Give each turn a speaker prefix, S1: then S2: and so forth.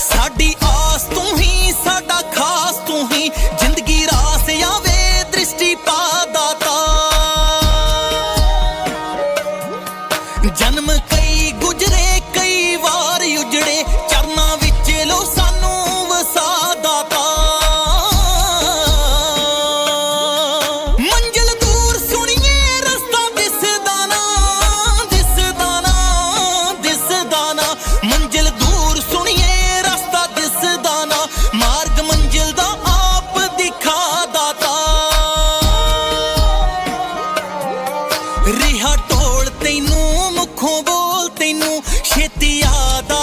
S1: ਸਾਡੀ ਆਸ ਤੂੰ ਹੀ, ਸਾਡਾ ਖਾਸ ਤੂੰ ਹੀ। ਜ਼ਿੰਦਗੀ ਰਾਸ ਆਵੇ, ਦ੍ਰਿਸ਼ਟੀ ਪਾ ਦਾਤਾ। ਜਨਮ ਕਈ ਗੁਜਰੇ ਆਪ ਦਿਖਾ ਦਾਤਾ। ਰਿਹਾ ਟੋਲ ਤੈਨੂੰ ਮੁੱਖੋਂ ਬੋਲ ਤੈਨੂੰ ਛੇਤੀ ਆਦਾ